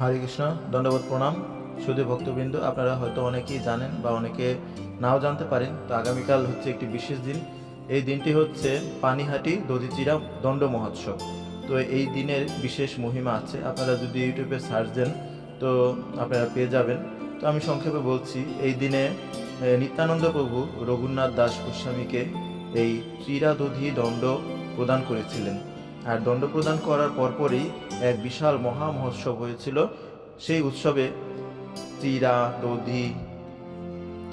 হরে কৃষ্ণ, দণ্ডবোধ প্রণাম। শুধু ভক্তবৃন্দ, আপনারা হয়তো অনেকেই জানেন বা অনেকে নাও জানতে পারেন, তো আগামীকাল হচ্ছে একটি বিশেষ দিন। এই দিনটি হচ্ছে পানিহাটি দধিচিরা দণ্ড মহোৎসব। তো এই দিনের বিশেষ মহিমা আছে, আপনারা যদি ইউটিউবে সার্চ দেন, তো আপনারা পেয়ে যাবেন। তো আমি সংক্ষেপে বলছি, এই দিনে নিত্যানন্দ প্রভু রঘুনাথ দাস গোস্বামীকে এই চিরাদধি দণ্ড প্রদান করেছিলেন। আর দণ্ড প্রদান করার পরপরই এক বিশাল মহা মহোৎসব হয়েছিল। সেই উৎসবে চিরা, দধি,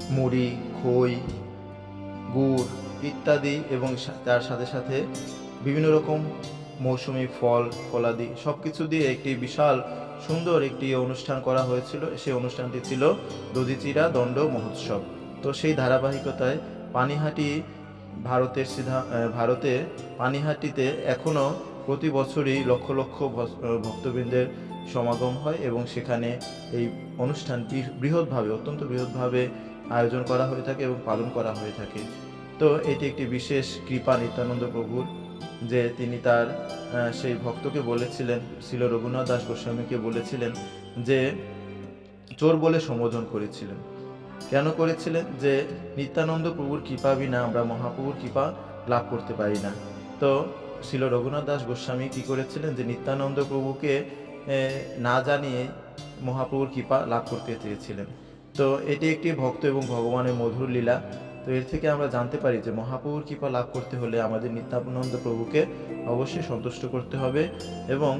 মুড়ি, খই, গুড় ইত্যাদি এবং তার সাথে সাথে বিভিন্ন রকম মৌসুমি ফল, ফলাদি সব কিছু দিয়ে একটি বিশাল সুন্দর একটি অনুষ্ঠান করা হয়েছিল। সেই অনুষ্ঠানটি ছিল দধিচিরা দণ্ড মহোৎসব। তো সেই ধারাবাহিকতায় পানিহাটি ভারতের সিধা আহ, ভারতে পানিহাটিতে এখনও প্রতি বছরই লক্ষ লক্ষ ভক্তবৃন্দের সমাগম হয় এবং সেখানে এই অনুষ্ঠানটি বৃহৎভাবে অত্যন্ত বৃহৎভাবে আয়োজন করা হয়ে থাকে এবং পালন করা হয়ে থাকে। তো এটি একটি বিশেষ কৃপা নিত্যানন্দ প্রভুর যে তিনি তার সেই ভক্তকে বলেছিলেন ছিল রঘুনাথ দাস গোস্বামীকে বলেছিলেন যে চোর বলে সম্বোধন করেছিলেন। কেন করেছিলেন যে নিত্যানন্দ প্রভুর কৃপা বিনা আমরা মহাপ্রভুর কৃপা লাভ করতে পারি না? তো ছিল রঘুনাথ দাস গোস্বামী কি করেছিলেন যে নিত্যানন্দ প্রভুকে না জানিয়ে মহাপ্রভুর কৃপা লাভ করতে চেয়েছিলেন। তো এটি একটি ভক্ত এবং ভগবানের মধুর লীলা। তো এর থেকে আমরা জানতে পারি যে মহাপ্রভুর কৃপা লাভ করতে হলে আমাদের নিত্যানন্দ প্রভুকে অবশ্যই সন্তুষ্ট করতে হবে এবং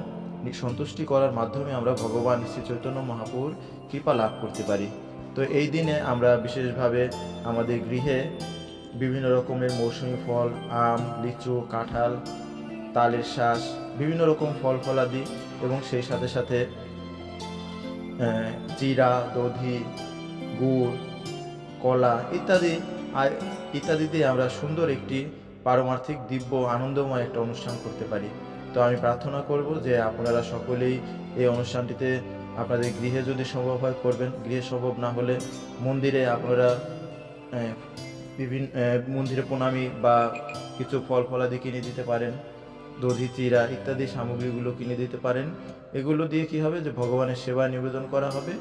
সন্তুষ্টি করার মাধ্যমে আমরা ভগবান শ্রী চৈতন্য মহাপ্রভুর কৃপা লাভ করতে পারি। তো এই দিনে আমরা বিশেষভাবে আমাদের গৃহে বিভিন্ন রকমের মৌসুমি ফল, আম, লিচু, কাঁঠাল, তালের শ্বাস বিভিন্ন রকম ফল ফলাদি এবং সেই সাথে সাথে জিরা, দধি, গুড়, কলা ইত্যাদি ইত্যাদি দিয়ে আমরা সুন্দর একটি পারমার্থিক দিব্য আনন্দময় একটা অনুষ্ঠান করতে পারি। তো আমি প্রার্থনা করব যে আপনারা সকলেই এই অনুষ্ঠানটিতে আপনাদের গৃহে যদি সম্ভব হয় করবেন। গৃহে সম্ভব না হলে মন্দিরে আপনারা বিভিন্ন মন্দিরে প্রণামী বা কিছু ফল ফলাদি কিনে দিতে পারেন, দধি, চিরা ইত্যাদি সামগ্রীগুলো কিনে দিতে পারেন। এগুলো দিয়ে কি হবে যে ভগবানের সেবা নিবেদন করা হবে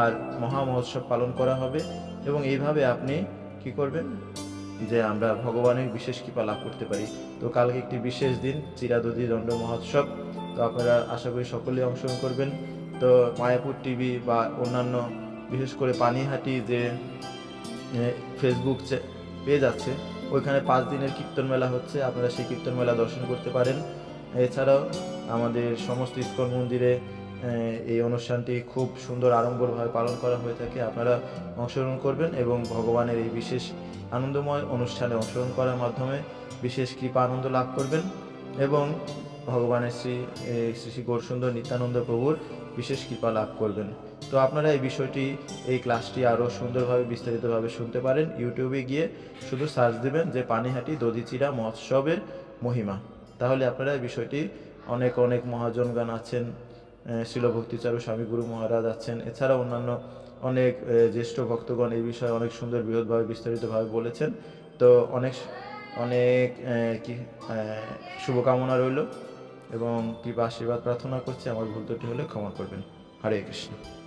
আর মহা মহোৎসব পালন করা হবে এবং এইভাবে আপনি কি করবেন যে আমরা ভগবানের বিশেষ কৃপা লাভ করতে পারি। তো কালকে একটি বিশেষ দিন চিরাদধি দণ্ড মহোৎসব। তো আপনারা আশা করি সকলেই অংশগ্রহণ করবেন। তো মায়াপুর টিভি বা অন্যান্য, বিশেষ করে পানিহাটি যে ফেসবুক পেজ আছে, ওইখানে পাঁচ দিনের কীর্তন মেলা হচ্ছে, আপনারা সেই কীর্তন মেলা দর্শন করতে পারেন। এছাড়াও আমাদের সমস্ত ইস্কন মন্দিরে এই অনুষ্ঠানটি খুব সুন্দর আড়ম্বরভাবে পালন করা হয়ে থাকে, আপনারা অংশগ্রহণ করবেন এবং ভগবানের এই বিশেষ আনন্দময় অনুষ্ঠানে অংশগ্রহণ করার মাধ্যমে বিশেষ কৃপা আনন্দ লাভ করবেন। এবং ভগবানের শ্রী শ্রী শ্রী গৌরসুন্দর নিত্যানন্দ প্রভুর বিশেষ কৃপা লাভ করবেন। তো আপনারা এই বিষয়টি, এই ক্লাসটি আরও সুন্দরভাবে, বিস্তারিতভাবে শুনতে পারেন। ইউটিউবে গিয়ে শুধু সার্চ দেবেন যে পানিহাটি দধিচিরা মহোৎসবের মহিমা। তাহলে আপনারা এই বিষয়টি অনেক অনেক মহাজনগান আছেন শিল ভক্তিচারু স্বামী গুরু মহারাজ আছেন এছাড়া অন্যান্য অনেক জ্যেষ্ঠ ভক্তগণ এই বিষয়ে অনেক সুন্দর, বৃহৎভাবে, বিস্তারিতভাবে বলেছেন। তো অনেক অনেক কি শুভকামনা রইল। এবং কৃপা আশীর্বাদ প্রার্থনা করছি আমার ভুল ত্রুটি হলে ক্ষমা করবেন। হরে কৃষ্ণ।